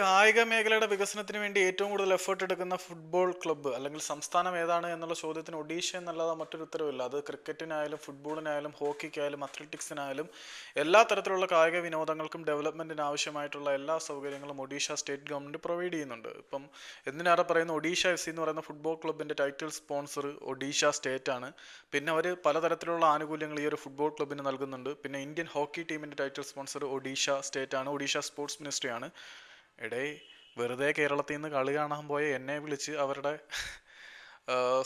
കായിക മേഖലയുടെ വികസനത്തിന് വേണ്ടി ഏറ്റവും കൂടുതൽ എഫേർട്ട് എടുക്കുന്ന ഫുട്ബോൾ ക്ലബ്ബ് അല്ലെങ്കിൽ സംസ്ഥാനം ഏതാണ് എന്നുള്ള ചോദ്യത്തിന് ഒഡീഷ എന്നല്ലാതെ മറ്റൊരു ഉത്തരവില്ല. അത് ക്രിക്കറ്റിനായാലും ഫുട്ബോളിനായാലും ഹോക്കിക്കായാലും അത്ലറ്റിക്സിനായാലും എല്ലാ തരത്തിലുള്ള കായിക വിനോദങ്ങൾക്കും ഡെവലപ്മെന്റിന് ആവശ്യമായിട്ടുള്ള എല്ലാ സൗകര്യങ്ങളും ഒഡീഷ സ്റ്റേറ്റ് ഗവൺമെന്റ് പ്രൊവൈഡ് ചെയ്യുന്നുണ്ട്. ഇപ്പം എന്തിനേറെ പറയുന്ന? ഒഡീഷ എഫ് സി എന്ന് പറയുന്ന ഫുട്ബോൾ ക്ലബിന്റെ ടൈറ്റിൽ സ്പോൺസർ ഒഡീഷ സ്റ്റേറ്റ് ആണ്. പിന്നെ അവർ പലതരത്തിലുള്ള ആനുകൂല്യങ്ങൾ ഈ ഒരു ഫുട്ബോൾ ക്ലബിന് നൽകുന്നുണ്ട്. പിന്നെ ഇന്ത്യൻ ഹോക്കി ടീമിന്റെ ടൈറ്റിൽ സ്പോൺസർ ഒഡീഷ സ്റ്റേറ്റ് ആണ്. ഒഡീഷ സ്പോർട്സ് മിനിസ്ട്രിയാണ് എടേ വെറുതെ കേരളത്തിൽ നിന്ന് കളി കാണാൻ പോയ എന്നെ വിളിച്ച് അവരുടെ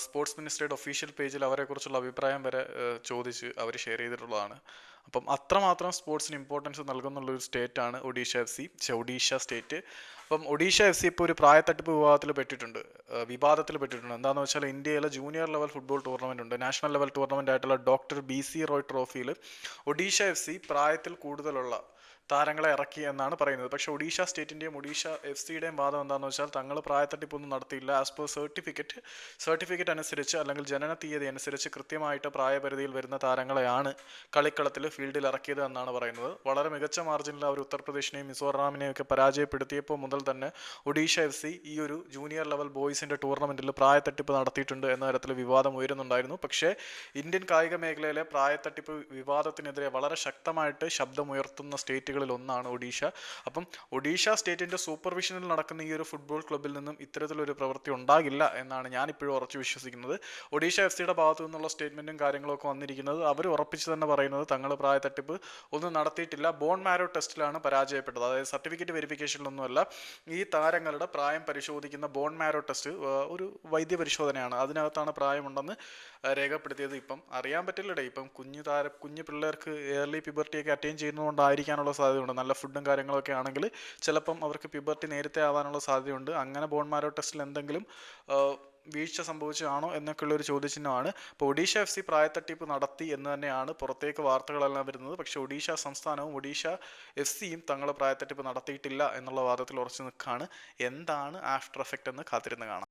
സ്പോർട്സ് മിനിസ്റ്ററുടെ ഒഫീഷ്യൽ പേജിൽ അവരെക്കുറിച്ചുള്ള അഭിപ്രായം വരെ ചോദിച്ച് അവർ ഷെയർ ചെയ്തിട്ടുള്ളതാണ്. അപ്പം അത്രമാത്രം സ്പോർട്സിന് ഇമ്പോർട്ടൻസ് നൽകുന്നുള്ള ഒരു സ്റ്റേറ്റാണ് Odisha F C Odisha state അപ്പം ഒഡീഷ എഫ് സി ഇപ്പോൾ ഒരു പ്രായത്തട്ടിപ്പ് വിവാദത്തിൽ പെട്ടിട്ടുണ്ട് വിവാദത്തിൽ പെട്ടിട്ടുണ്ട്. എന്താണെന്ന് വെച്ചാൽ ഇന്ത്യയിലെ ജൂനിയർ ലെവൽ ഫുട്ബോൾ ടൂർണമെന്റ് ഉണ്ട്. നാഷണൽ ലെവൽ ടൂർണമെന്റ് ആയിട്ടുള്ള ഡോക്ടർ ബി സി റോയ് ട്രോഫിയിൽ ഒഡീഷ എഫ് സി പ്രായത്തിൽ കൂടുതലുള്ള താരങ്ങളെ ഇറക്കി എന്നാണ് പറയുന്നത്. പക്ഷെ ഒഡീഷ സ്റ്റേറ്റിന്റെയും ഒഡീഷ എഫ് സിയുടെയും വാദം എന്താണെന്ന് വെച്ചാൽ തങ്ങൾ പ്രായത്തട്ടിപ്പൊന്നും നടത്തിയില്ല. ആസ് പെർ സർട്ടിഫിക്കറ്റ് സർട്ടിഫിക്കറ്റ് അനുസരിച്ച് അല്ലെങ്കിൽ ജനന തീയതി അനുസരിച്ച് കൃത്യമായിട്ട് പ്രായപരിധിയിൽ വരുന്ന താരങ്ങളെയാണ് കളിക്കളത്തിൽ ഫീൽഡിൽ ഇറക്കിയത് എന്നാണ് പറയുന്നത്. വളരെ മികച്ച മാർജിനിൽ അവർ ഉത്തർപ്രദേശിനെയും മിസോറാമിനെയും ഒക്കെ പരാജയപ്പെടുത്തിയപ്പോൾ മുതൽ തന്നെ ഒഡീഷ എഫ് സി ഈ ഒരു ജൂനിയർ ലെവൽ ബോയ്സിന്റെ ടൂർണമെന്റിൽ പ്രായത്തട്ടിപ്പ് നടത്തിയിട്ടുണ്ട് എന്ന തരത്തിൽ വിവാദം ഉയരുന്നുണ്ടായിരുന്നു. പക്ഷേ ഇന്ത്യൻ കായിക മേഖലയിലെ പ്രായത്തട്ടിപ്പ് വിവാദത്തിനെതിരെ വളരെ ശക്തമായിട്ട് ശബ്ദമുയർത്തുന്ന സ്റ്റേറ്റുകളിൽ ഒന്നാണ് ഒഡീഷ. അപ്പം ഒഡീഷ സ്റ്റേറ്റിന്റെ സൂപ്പർവിഷനിൽ നടക്കുന്ന ഈ ഒരു ഫുട്ബോൾ ക്ലബ്ബിൽ നിന്നും ഇത്തരത്തിലൊരു പ്രവൃത്തി ഉണ്ടാകില്ല എന്നാണ് ഞാനിപ്പോഴും ഉറച്ചു വിശ്വസിക്കുന്നത്. ഒഡീഷ എഫ് സിയുടെ ഭാഗത്തു നിന്നുള്ള സ്റ്റേറ്റ്മെന്റും കാര്യങ്ങളൊക്കെ വന്നിരിക്കുന്നത് അവർ ഉറപ്പിച്ച് തന്നെ പറയുന്നത് തങ്ങൾ പ്രായ തട്ടിപ്പ് ഒന്നും നടത്തിയിട്ടില്ല. ബോൺ മാരോ ടെസ്റ്റിലാണ് പരാജയപ്പെട്ടത്. അതായത് സർട്ടിഫിക്കറ്റ് വെരിഫിക്കേഷനിലൊന്നുമല്ല ഈ താരങ്ങളുടെ പ്രായം പരിശോധിക്കുന്ന ബോൺ മാരോ ടെസ്റ്റ് ഒരു വൈദ്യ പരിശോധനയാണ് അതിനകത്താണ് പ്രായമുണ്ടെന്ന് രേഖപ്പെടുത്തിയത് ഇപ്പം. അറിയാൻ പറ്റില്ലടേ ഇപ്പം കുഞ്ഞു താര കുഞ്ഞു പിള്ളേർക്ക് ഏർലി പിബർട്ടിയൊക്കെ അറ്റൈൻ ചെയ്യുന്നതുകൊണ്ടായിരിക്കാനുള്ള സാധ്യതയുണ്ട്. നല്ല ഫുഡും കാര്യങ്ങളൊക്കെ ആണെങ്കിൽ ചിലപ്പം അവർക്ക് പിബർട്ടി നേരത്തെ ആവാനുള്ള സാധ്യതയുണ്ട്. അങ്ങനെ ബോൺ മാരോ ടെസ്റ്റിൽ എന്തെങ്കിലും വീഴ്ച സംഭവിച്ചതാണോ എന്നൊക്കെയുള്ള ഒരു ചോദ്യചിഹ്നമാണ്. ഇപ്പോൾ ഒഡീഷ എഫ് സി പ്രായത്തട്ടിപ്പ് നടത്തി എന്ന് തന്നെയാണ് പുറത്തേക്ക് വാർത്തകളെല്ലാം വരുന്നത്. പക്ഷേ ഒഡീഷ സംസ്ഥാനവും ഒഡീഷ എഫ് സിയും തങ്ങളുടെ പ്രായത്തട്ടിപ്പ് നടത്തിയിട്ടില്ല എന്നുള്ള വാദത്തിൽ ഉറച്ചു നിൽക്കുകയാണ്. എന്താണ് ആഫ്റ്റർ എഫക്റ്റ് എന്ന് കാത്തിരുന്ന് കാണാം.